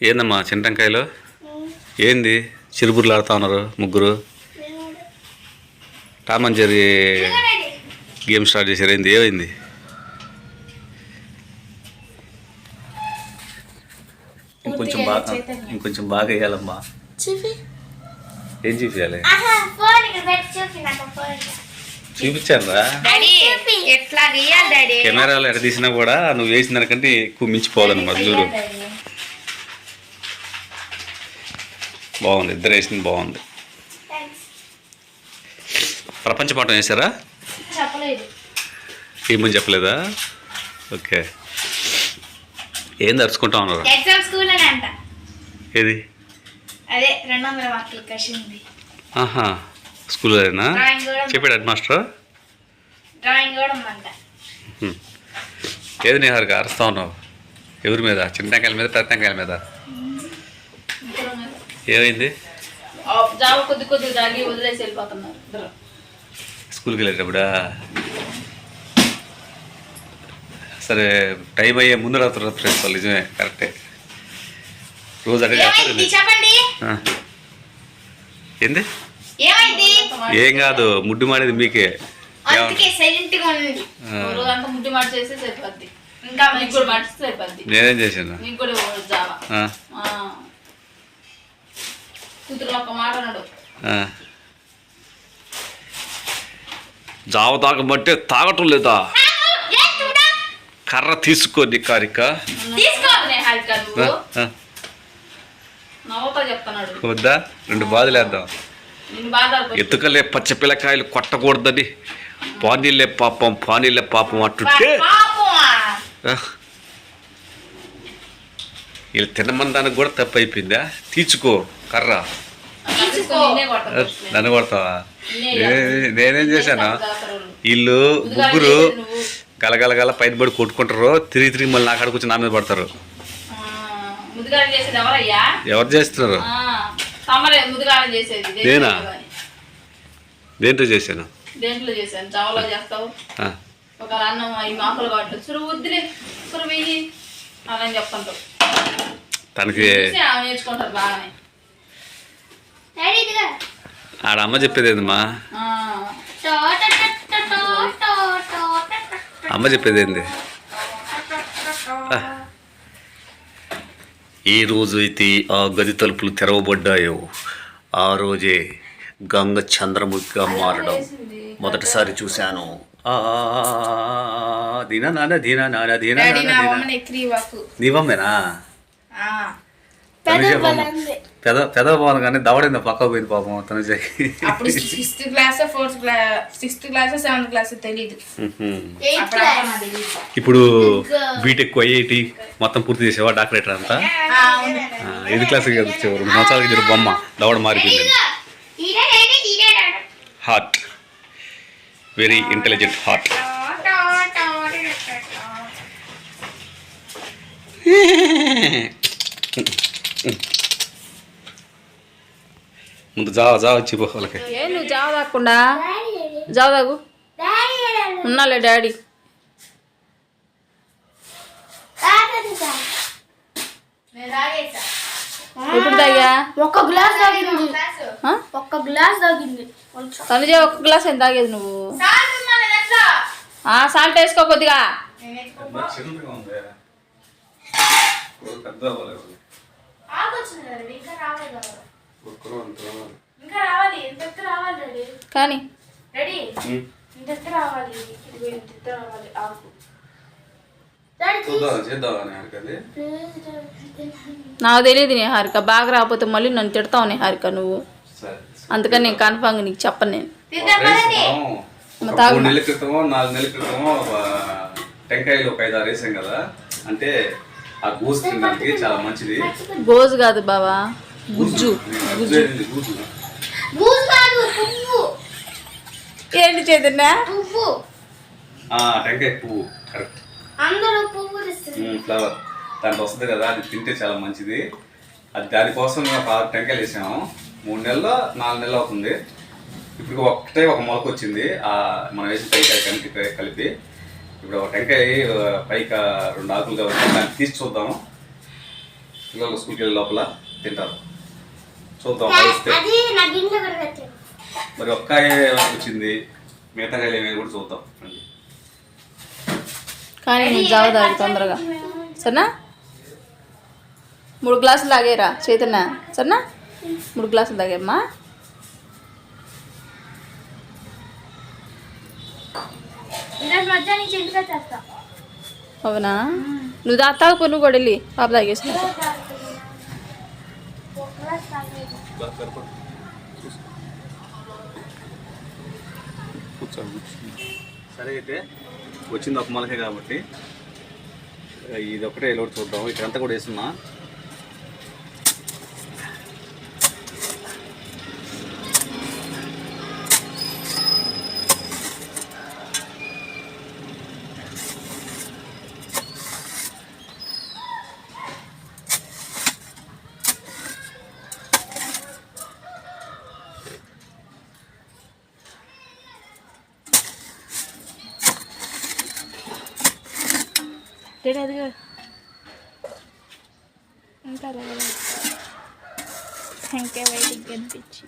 ఏందమ్మా చింటంకాయలు ఏంది? చిరుబుర్లు ఆడుతా ఉన్నారు ముగ్గురు. Tom and Jerry game start చేశారు. ఏంది? ఏమైంది? ఇంకొంచెం బాగా ఇంకొంచెం బాగా వేయాలమ్మా. ఏం చూపించాలి చూపించాను రా డాడీ ఎట్లా రియల్ డాడీ? కెమెరాలో ఎడ తీసినా కూడా నువ్వు వేసిన దానికంటే ఎక్కువ మించిపోదన్నమాట చూడు. బాగుంది ఇద్దరు వేసింది బాగుంది. ప్రపంచ పాఠం వేసారా ఏమని చెప్పలేదా? ఓకే. ఏం తరుచుకుంటా ఉన్నారు? ఏది? అదే రెండు వందల మార్కులు క్వశ్చన్ ఉంది ఆహా స్కూల్లోనా. చెప్పాడు హెడ్ మాస్టర్? డ్రాయింగ్ కూడా ఉందంట. ఏది నీ హరికి? అరుస్తా ఉన్నావు. ఎవరి మీద? చిన్నకాయల మీద పెద్దంకాయల మీద? ఏమైంది? జాబ్ కొద్ది కొద్ది తాగి వదిలేసి వెళ్ళిపోతున్నారు. ఇద్దరు. స్కూల్కి వెళ్ళేటప్పుడా? సరే టైం అయ్యే ముందు రాత్రి ఫ్రెండ్స్ వాళ్ళు నిజమే కరెక్టే. రోజు అడిగి ఏంది? ఏమైంది? ఏం కాదు ముడ్డు మాడేది మీకే. అందుకే సైలెంట్ కూతురు ఒక మాట అన్నాడు. ఆ. జావ తాగమంటే తాగటం లేదా? కర్ర తీసుకోండి కారిక. వద్దా? రెండు బాధలు వేద్దాం. నేను బాధ ఎత్తుకలే పచ్చ పిల్లకాయలు కొట్టకూడదని. పానీలే పాపం పానీలే పాపం అంటుంటే. పాపమా? ఆ. వీళ్ళు తినమందానికి కూడా తప్పు అయిపోయిందా? తీర్చుకో. కర్ర. నన్ను కొడతావా? నేనే చేశాను. వీళ్ళు. ముందుగా ముగ్గురు. గలగలగల పైన పడి కొట్టుకుంటారు తిరిగి తిరిగి మళ్ళీ నా కాడికి వచ్చి నా మీద పడతారు. ఎవరు చేస్తున్నారు? దేంట్లో నేనా? చేశాను? దేంట్లో చేశాను? చావలో చేస్తావు? ఆ, ఒక అన్నం ఈ మాకులు కాబట్టి సురు వద్దులే. సురు వెయ్యి. అని చెప్తుంటావు. తనకి నేర్చుకుంటారు బాగానే. ఆడ అమ్మ చెప్పేది ఏందమ్మా? అమ్మ చెప్పేది ఏంది? ఏ రోజు అయితే ఆ గది తలుపులు తెరవబడ్డాయో ఆ రోజే గంగ చంద్రముఖిగా మారడం మొదటిసారి చూశాను. ఆ, దీనా నాన్న దీనా నాన్న దీనా నీవమ్మేనా తనుజ పెద కానీ దవడింది పక్క పోయింది పాపం తనుజకి అప్పుడు sixth class fourth class sixth class seventh class తెలియదు ఎయిత్ క్లాస్. ఇప్పుడు బీటెక్ ఐఐటి మొత్తం పూర్తి చేసేవా డాక్టరేట్ అంతా? ఐదు క్లాస్కి వచ్చేవారు. సంవత్సరాలకి జర బొమ్మ దవడ మారిపోయింది. హార్ట్ వెరీ ఇంటెలిజెంట్ హార్ట్ ముందు జా జా వచ్చి పో వాళ్ళకి. ఏ నువ్వు జావ తాకుండా జావ తాగు ఉన్నాలే డాడీ. ఎప్పుడు తాగా? ఒక్క గ్లాస్ తాగింది? ఒక్క గ్లాస్ తాగింది. తనుజ ఒక గ్లాస్ ఎంత తాగేది నువ్వు? సాల్ట్ వేసుకో కొద్దిగా నేను ఎత్తుకో. ఆగొచ్చింది కదా ఇంకా రావాలి ఎంత రావాలి. కానీ రెడీ? ఇంత రావాలి ఇంత రావాలి ఆకు నాకు తెలియదు నీ హారిక బాగా రాకపోతే మళ్ళీ నన్ను తిడతావు నీ హారిక నువ్వు. అందుకని నేను కన్ఫామ్గా నీకు చెప్పను నేను. మూడు నెలల క్రితమో నాలుగు నెలల క్రితమో టెంకాయలు ఒక ఐదు ఆరు వేసాం కదా. అంటే ఆ గూసు తినడానికి చాలా మంచిది. గోజు కాదు బావా గుజ్జు. గుజ్జు. గుజ్జు. బూజు కాదు పువ్వు. ఏంటి చైతన్య? పువ్వు. ఆ, టెంకాయ పువ్వు. కరెక్ట్ అందరూ పువ్వు ఫ్లవర్ దాంట్లో వస్తుంది కదా అది తింటే చాలా మంచిది. అది దానికోసం మేము ఒక ఆరు టెంకాయలు వేసాము. మూడు నెలలు నాలుగు నెలలు అవుతుంది. ఇప్పుడు ఒకటే ఒక మొలక వచ్చింది. ఆ మనం వేసిన టెంకాయ కలిపి కలిపి. ఇప్పుడు ఒక టెంకాయ పైకి రెండు ఆకులుగా వచ్చి దాన్ని తీసి చూద్దాము. పిల్లలు స్కూల్కి వెళ్ళే లోపల తింటారు. చూద్దాం మరి ఒక్కాయ వచ్చింది. మిగతా కాయలు ఏమేమి కూడా చూద్దాం. కానీ జావ తాగు తొందరగా. సరేనా? మూడు గ్లాసులు తాగేరా చైతన్య? సరేనా? మూడు గ్లాసులు తాగేమ్మా. అవునా? నువ్వు దా తాగు నువ్వు కూడా వెళ్ళి పాప తాగేసిన. సరే అయితే వచ్చింది ఒక మొలకే కాబట్టి ఇది ఒకటే లోటు చూద్దాం. ఇక్కడంతా కూడా వేస్తున్నా. అదిగా ఇంకా రాలేదు. ఇంకా బయటికి కనిపించి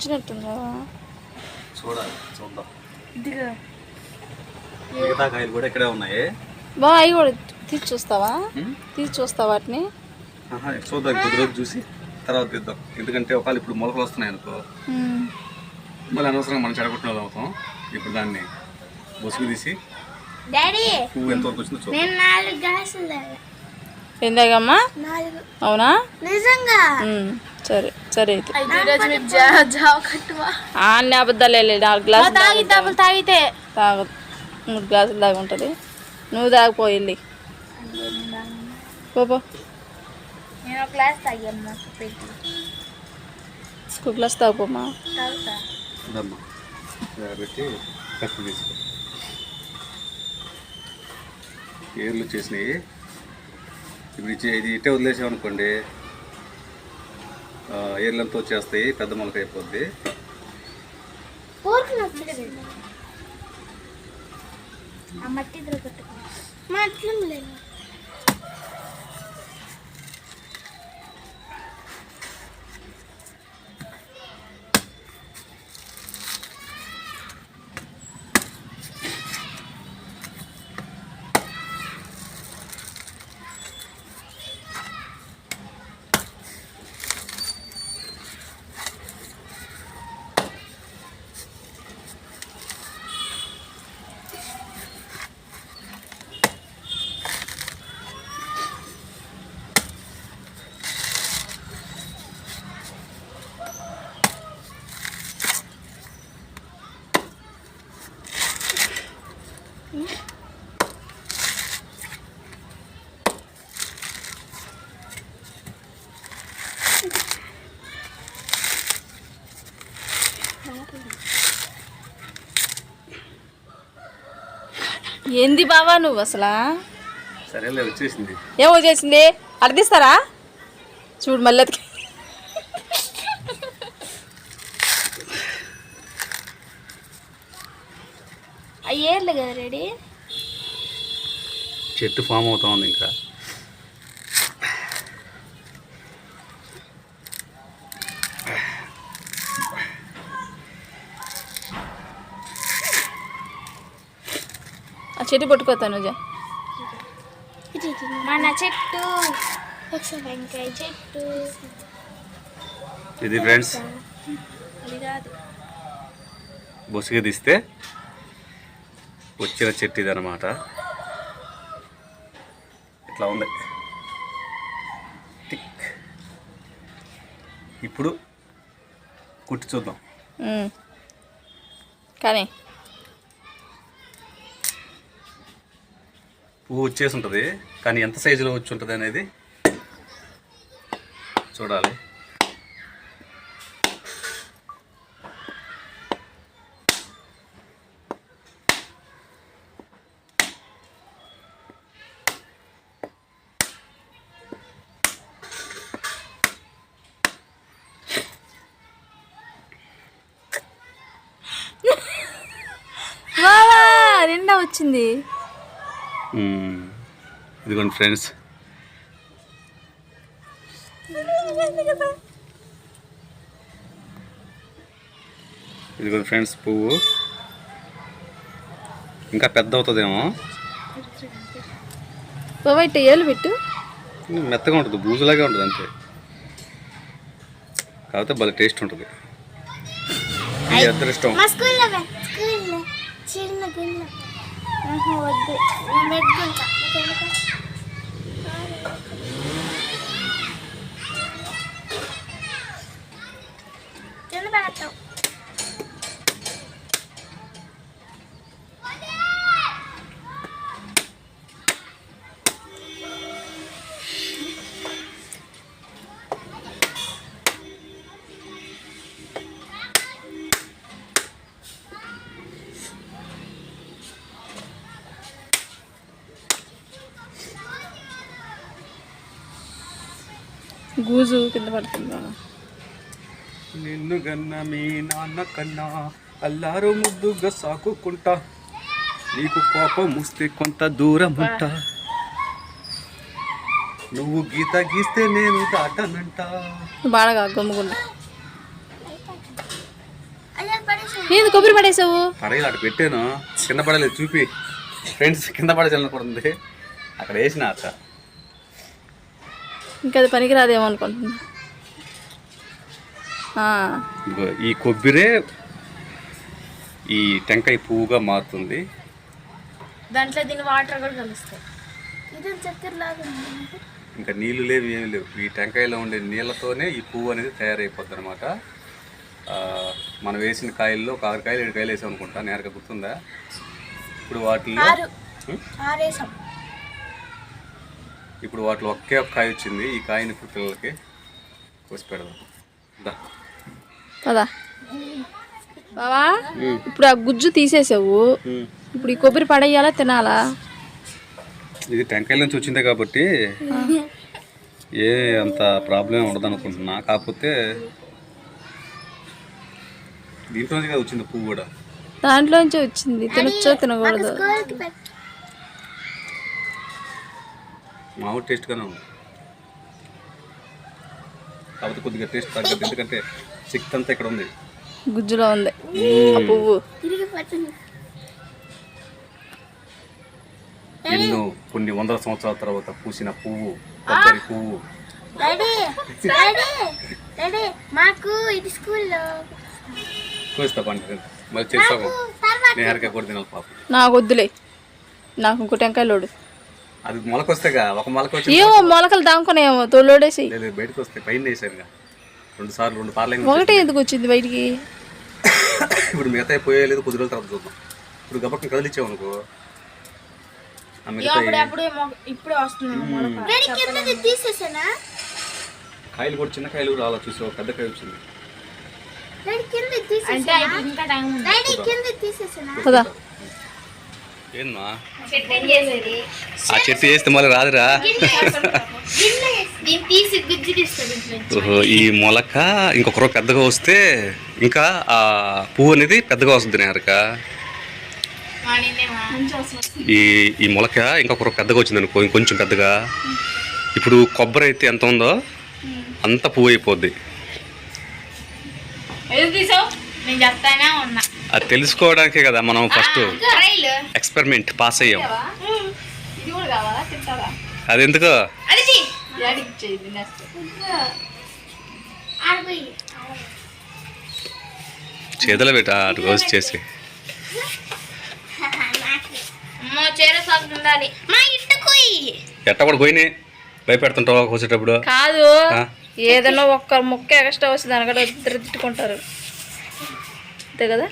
వచ్చినట్టుందా? చూడాలి చూద్దాం. ఇదిగా. మిగతా కాయలు కూడా ఇక్కడే ఉన్నాయి. బా అవి కూడా తీసి చూస్తావా. తీసి చూస్తావా వాటిని? ఆహా, చూద్దాం కొద్ది రోజు చూసి తర్వాత తీద్దాం. ఎందుకంటే ఒకవేళ ఇప్పుడు మొలకలు వస్తున్నాయి అనుకో. మళ్ళీ అనవసరంగా మనం చెడగొట్టిన వాళ్ళు అవుతాం. ఇప్పుడు దాన్ని బొసుగు తీసి ఎంతవరకు వచ్చిందో చూద్దాం. అవునా? నిజంగా. సరే సరే అన్ని అబద్ధాలు నాలుగు గ్లాసులు తాగి తాగితే. తాగ మూడు గ్లాసులు దాకా ఉంటుంది నువ్వు తాగిపోయి వెళ్ళి. పో పో. నేను ఒక గ్లాస్ తీసుకో. ఏర్లు వచ్చేసినాయి ఇప్పుడు ఇచ్చే ఇది ఇట్టే వదిలేసామనుకోండి ఏర్లతో వచ్చేస్తాయి పెద్ద మొలక అయిపోద్ది. ఊరికి నచ్చలేదు ఆ మట్టి ఏంది బావా నువ్వు అసలా? సరేలే వచ్చేసింది. ఏమో చేసింది అర్థిస్తారా? చూడు మళ్ళీ. అయ్యేర్లు కదా రెడీ? చెట్టు ఫామ్ అవుతా ఉంది ఇంకా. చెట్టు పట్టుకోతాను మన చెట్టు. వెంకాయ చెట్టు. ఇది ఫ్రెండ్స్. బొసుగు తీస్తే వచ్చిన చెట్టు ఇది అనమాట ఇట్లా ఉంది. టిక్. ఇప్పుడు కుట్టి చూద్దాం. కానీ పువ్వు వచ్చేసి ఉంటుంది. కానీ ఎంత సైజులో వచ్చి ఉంటుంది అనేది చూడాలి వచ్చింది మ్మ్. ఇదిగోండి ఫ్రెండ్స్. ఇదిగోండి ఫ్రెండ్స్ పువ్వు. ఇంకా పెద్ద అవుతుందేమో. ఏళ్ళు పెట్టు. మెత్తగా ఉంటుంది బూజులాగే ఉంటుంది అంతే. కాకపోతే భలే టేస్ట్ ఉంటుంది. మీ ఇద్దరు ఇష్టం మా స్కూల్లో స్కూల్లో చిన్న గిన్నె ఆహా, వద్దు నేను పెట్టుకుంటా గూజు కింద పడుతుంది? నిన్ను గన్న మీ నాన్న కన్నా అల్లారు ముద్దుగా సాకుకుంటా. నీకు కోపం ముస్తే కొంత దూరం ఉంటా. నువ్వు గీత గీస్తే నేను దాటనంట. బాగా ఏంది కొబ్బరి పడేసావు? పడగలు అక్కడ పెట్టాను? కింద పడలేదు చూపి. ఫ్రెండ్స్ కింద పడేసాలనుకుంటుంది అక్కడ వేసిన అత్త ఇంకా అది పనికిరాదేమో అనుకుంటున్నా. ఈ కొబ్బరే ఈ టెంకాయ పువ్వుగా మారుతుంది. దాంట్లో దీని వాటర్ కూడా కలుస్తాయి. ఇది చక్కెర లాగా. ఇంకా నీళ్ళు లేవు ఏమి లేవు. ఈ టెంకాయలో ఉండే నీళ్ళతోనే ఈ పువ్వు అనేది తయారైపోద్ది అనమాట మనం వేసిన కాయల్లో ఒక ఆరు కాయలు ఏడు కాయలు వేసాం అనుకుంటా నేరుగా గుర్తుందా? ఇప్పుడు వాటిల్లో ఇప్పుడు వాటిలో ఒకే ఒక కాయ వచ్చింది. ఈ కాయని ఇప్పుడు పిల్లలకి కోసి పెడదాం. బావా ఇప్పుడు ఆ గుజ్జు తీసేసావు. ఇప్పుడు ఈ కొబ్బరి పడేయాలా తినాలా? ఇది టెంకాయల నుంచి వచ్చిందే కాబట్టి ఏ అంత ప్రాబ్లం ఉండదు అనుకుంటున్నా. కాకపోతే దీంట్లో వచ్చింది పువ్వు కూడా. దాంట్లోంచి వచ్చింది. తినొచ్చో తినకూడదు స్కూల్కి పెట్టు మామూలు టేస్ట్గానే ఉంది. కాకపోతే కొద్దిగా టేస్ట్ తగ్గదు ఎందుకంటే శక్తి అంతా ఇక్కడ ఉంది. గుజ్జులో ఉంది. ఆ పువ్వు. ఎన్నో కొన్ని వందల సంవత్సరాల తర్వాత పూసిన పువ్వు కొబ్బరి పువ్వు. డాడీ డాడీ డాడీ మాకు ఇది స్కూల్లో. కోస్తా పండి మరి చేస్తాము తర్వాత. నేహరిక కూడా తినాలి పాపం. నాకు వద్దులే. నాకు ఇంకో టెంకాయ లోడు అది మొలకొస్తేగా ఒక మొలక వచ్చి ఏమో మొలకలు దాముకునేమో తోలోడేసి లేదు బయటకు వస్తే పైన వేసారుగా రెండు సార్లు రెండు పార్లు ఒకటే ఎందుకు వచ్చింది బయటికి? ఇప్పుడు మిగతా పోయేలేదు కొద్ది రోజుల తర్వాత చూద్దాం. ఇప్పుడు గబక్కని కదిలిచ్చావు అనుకో ఆ మిగతా కాయలు కూడా చిన్న కాయలు రాలా చూసి ఒక పెద్ద కాయ వచ్చింది. డాడీ కింద తీసేసానా? ఇంకా టైం ఉంది. డాడీ కింద తీసేసానా? ఆ చెట్టు చేస్తే మళ్ళీ రాదురా. ఓహో ఈ మొలక ఇంకొక రోజు పెద్దగా వస్తే ఇంకా ఆ పువ్వు అనేది పెద్దగా వస్తుంది నేరక ఈ ఈ మొలక ఇంకొక రోజు పెద్దగా వచ్చింది అనుకో ఇంకొంచెం పెద్దగా. ఇప్పుడు కొబ్బరి అయితే ఎంత ఉందో అంత పువ్వు అయిపోద్ది. నేను చెప్తానే ఉన్నా. అది తెలుసుకోవడానికే కదా మనం ఫస్ట్ ఎక్స్పెరిమెంట్ పాస్ అయ్యాం. అది ఎందుకో చేతులు పెట్ట అటు రోజు చేసి. ఎట్ట కూడా పోయినాయి. భయపెడుతుంటావా కూర్చేటప్పుడు కాదు? ఏదైనా ఒక్క ముక్క ఎక్స్ట్రా వస్తుంది దానికంటే ఇద్దరు తిట్టుకుంటారు. అంతే కదా.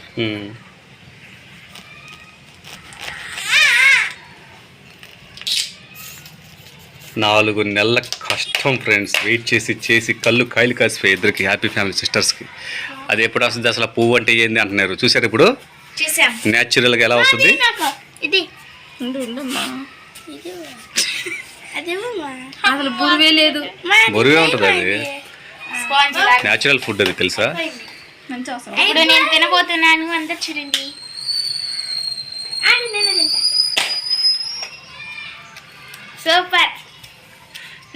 నాలుగు నెలల కష్టం ఫ్రెండ్స్ వెయిట్ చేసి చేసి కళ్ళు కాయలు కాసిపోయి ఇద్దరికి హ్యాపీ ఫ్యామిలీ సిస్టర్స్కి అది ఎప్పుడు వస్తుంది? అసలు పువ్వు అంటే ఏంది అంటున్నారు. చూసారు ఇప్పుడు? చూసాం. న్యాచురల్గా ఎలా వస్తుంది? నాకు ఇది. ఉండు ఉండమ్మా. ఇది అదేమమ్మా అసలు బురువే లేదు. బరువే ఉంటుంది అది. న్యాచురల్ ఫుడ్ అది తెలుసా? ఇప్పుడు నేను తినబోతున్నాను అందరు చూడండి. సూపర్.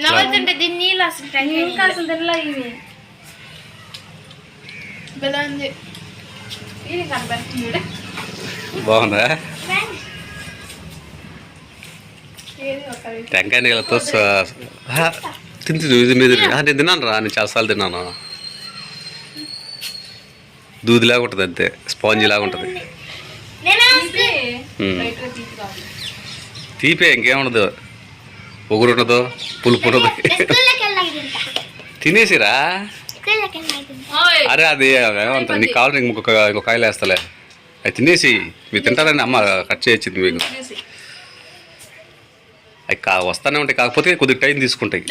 నవ్వుతుంటే దీన్ని నీళ్ళు వస్తుంటాయి ఇంకా అసలు ఇది బాగుందా? టెంకాయ నీళ్ళతో తిన్నాను రా నేను చాలాసార్లు తిన్నాను. దూదిలాగా ఉంటుంది అంతే. స్పాంజీ లాగా ఉంటుంది తీపే. ఇంకేముండదు పొగురు ఉండదు. పులుపు ఉండదు తినేసిరా? అరే అది ఏమంటుంది నీకు కావాలి ఇంకొక ఇంకొక కాయలు వేస్తలే. అది తినేసి మీరు తింటారని అమ్మ కట్ చేయొచ్చింది మీకు. అవి కా వస్తానే ఉంటాయి. కాకపోతే కొద్దిగా టైం తీసుకుంటాయి.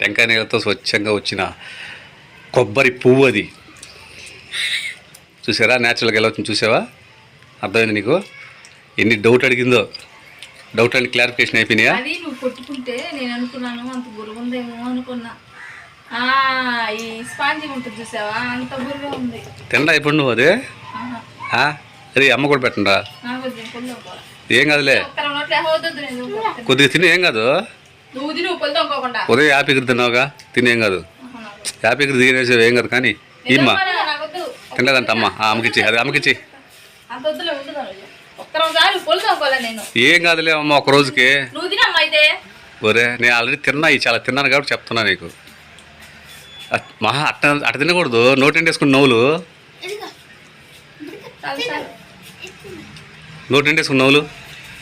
టెంకాయ నీళ్ళతో స్వచ్ఛంగా వచ్చిన కొబ్బరి పువ్వు అది. చూసారా? న్యాచురల్గా ఎలా వచ్చింది చూసావా? అర్థమైంది నీకు? ఎన్ని డౌట్ అడిగిందో. డౌట్ అని క్లారిఫికేషన్ అయిపోయినాయా? అది నువ్వు కొట్టుకుంటే నేను అనుకున్నాను అంత బురుగు ఉందేమో అనుకున్నా. ఆ, ఈ స్పాంజీ ఉంటుంది చూసావా? అంత బురుగా ఉంది. తినడా ఇప్పుడు నువ్వు అదే? అరే అమ్మ కూడా పెట్టండా ఏం కాదులే. కొద్దిగా తిని ఏం కాదు. ఉదయం యాపికరి తిన్నావుగా తినేం ఏం కాదు. ఆహా, నాకు. తినేసేవి ఏం కాదు కానీ ఈమ్మ. తినలేదంట అమ్మ. అమ్మకిచ్చి అది అమ్మకిచ్చి. ఏం కాదులే అమ్మ ఒక రోజుకి. ఒరే నేను ఆల్రెడీ తిన్నా ఈ చాలా తిన్నాను కాబట్టి చెప్తున్నా నీకు. అట్- మహా అట్ట అట్ట తినకూడదు. నోటి వేసుకుని నవ్వులు నోటి ఎండేసుకుని నవ్వులు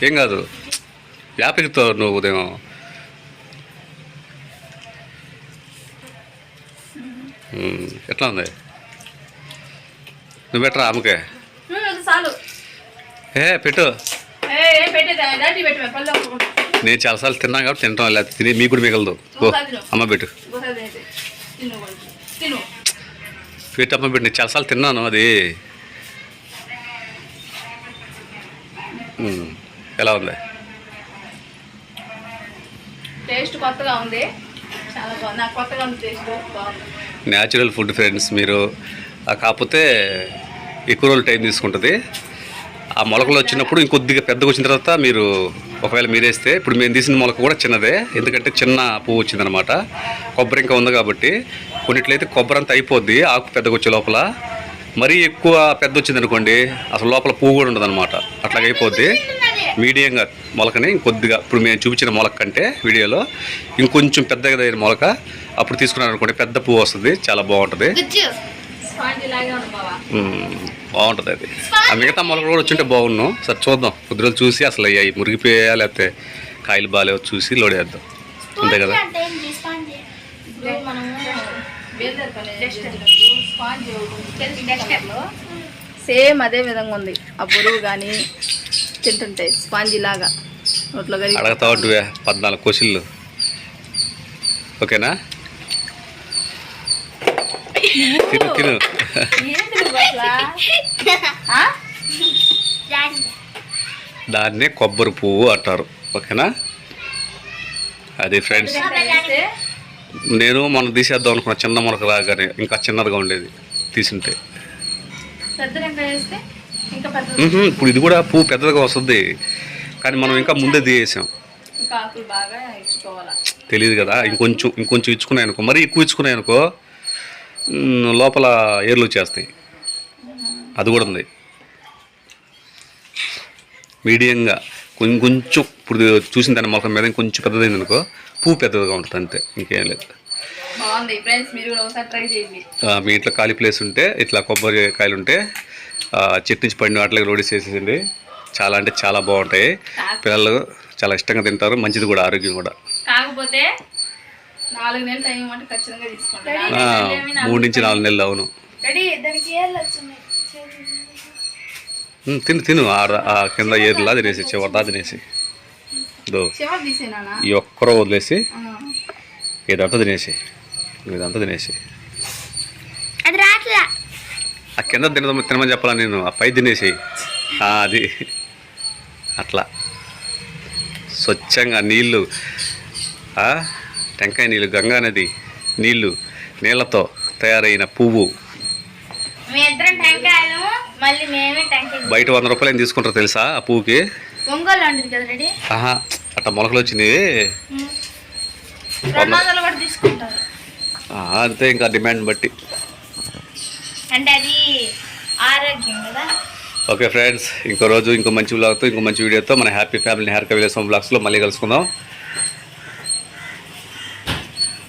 ఏం కాదు. యాపికతో నువ్వు ఉదయం. ఎట్లా ఉంది? నువ్వు పెట్టరా చాలు. ఏ పెట్టు. నేను చాలాసార్లు తిన్నాను కాబట్టి తింటాం లేకపోతే తిని మీకు కూడా మిగలదు. ఓ అమ్మ పెట్టు. పెట్టు అమ్మ పెట్టు. నేను చాలాసార్లు తిన్నాను అది. ఎలా ఉంది? టేస్ట్ కొత్తగా ఉంది. చాలా బాగుంది. నాకు కొత్తగా ఉంది టేస్ట్. బాగుంది. న్యాచురల్ ఫుడ్ ఫ్రెండ్స్ మీరు కాకపోతే ఎక్కువ రోజులు టైం తీసుకుంటుంది. ఆ మొలకలు వచ్చినప్పుడు ఇంకొద్దిగా పెద్దగా వచ్చిన తర్వాత మీరు ఒకవేళ మీరేస్తే ఇప్పుడు మేము తీసిన మొలక కూడా చిన్నదే ఎందుకంటే చిన్న పువ్వు వచ్చిందనమాట. కొబ్బరి ఇంకా ఉంది కాబట్టి కొన్నిట్లయితే కొబ్బరి అంతా అయిపోద్ది ఆకు పెద్దగా వచ్చే లోపల. మరీ ఎక్కువ పెద్ద వచ్చింది అనుకోండి అసలు లోపల పువ్వు కూడా ఉండదు అనమాట అట్లాగ అయిపోద్ది మీడియంగా మొలకని ఇంకొద్దిగా ఇప్పుడు మేము చూపించిన మొలక కంటే వీడియోలో ఇంకొంచెం పెద్దగా అయిన మొలక అప్పుడు తీసుకున్నాను అనుకోండి పెద్ద పువ్వు వస్తుంది చాలా బాగుంటుంది. బాగుంటుంది అది. ఆ మిగతా మొలకలు కూడా వచ్చుంటే బాగున్నాం. సరే చూద్దాం. కొద్ది రోజులు చూసి అసలు అయ్యాయి. మురిగిపోయా లేకపోతే కాయలు బాగాలేవో చూసి లోడేద్దాం అంతే కదా? సేమ్ అదే విధంగా ఉంది. ఆ బరువు కానీ తింటుంటాయి స్పాంజీ లాగా నోట్లో అడగతా ఉంటువే పద్నాలుగు క్వశ్చన్లు ఓకేనా? తిను తిను. దాన్నే కొబ్బరి పువ్వు అంటారు. ఓకేనా? అది ఫ్రెండ్స్. నేను మొన్న తీసేద్దాం అనుకున్న చిన్న మొలక రాగానే ఇంకా చిన్నదిగా ఉండేది తీసుంటే. ఇప్పుడు ఇది కూడా పువ్వు పెద్దదిగా వస్తుంది. కానీ మనం ఇంకా ముందే తీసేసాం. తెలియదు కదా ఇంకొంచెం ఇంకొంచెం ఇచ్చుకున్నాయి అనుకో. మరీ ఎక్కువ ఇచ్చుకున్నాయి అనుకో లోపల ఏర్లు వచ్చేస్తాయి. అది కూడా ఉంది. మీడియంగా కొంచెం ఇప్పుడు చూసిన దాని మొలక మీద కొంచెం పెద్దదైంది అనుకో పువ్వు పెద్దదిగా ఉంటుంది అంతే ఇంకేం లేదు. బాగుంది. ఫ్రెండ్స్ మీరు కూడా ఒకసారి ట్రై చేయండి. ఆ, మీ ఇంట్లో ఖాళీ ప్లేస్ ఉంటే ఇట్లా కొబ్బరి కాయలు ఉంటే ఆ, చెట్టు నుంచి పడిన వాటికి రోడీస్ వేసేసింది చాలా అంటే చాలా బాగుంటాయి. పిల్లలు చాలా ఇష్టంగా తింటారు మంచిది కూడా ఆరోగ్యం కూడా. కాకపోతే మూడు నుంచి నాలుగు నెలలు. అవును. తిను తిను. ఆ- ఆ కింద ఏరులా తినేసి చివరిదా తినేసి. తీసేనా ఈ ఒక్కరో వదిలేసి ఇదంతా తినేసి ఇదంతా తినేసి. అది రాట్లా. ఆ కింద తినడం తినమని చెప్పాలా నేను? ఆ పై తినేసి. ఆ, అది. అట్లా. స్వచ్ఛంగా నీళ్ళు ఆ, టెంకాయ నీళ్ళు గంగా నది నీళ్ళు నీళ్ళతో తయారైన పువ్వు. బయట వంద రూపాయలు ఏం తీసుకుంటారో తెలుసా ఆ పువ్వుకి? ఒంగోలు ఉండదు కదా రెడీ? ఆహా. అట్ట మొలకలు వచ్చింది ఆ, అంతే ఇంకా డిమాండ్ బట్టి. అంటే అది ఆరోగ్యం కదా? ఓకే ఫ్రెండ్స్ ఇంకో రోజు ఇంకో మంచి వ్లాగ్తో ఇంకో మంచి వీడియోతో మన హ్యాపీ ఫ్యామిలీ హెయిర్ కవిలేసం బ్లాగ్స్లో మళ్ళీ కలుసుకుందాం.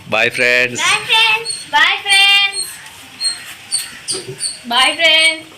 Bye friends bye friends bye friends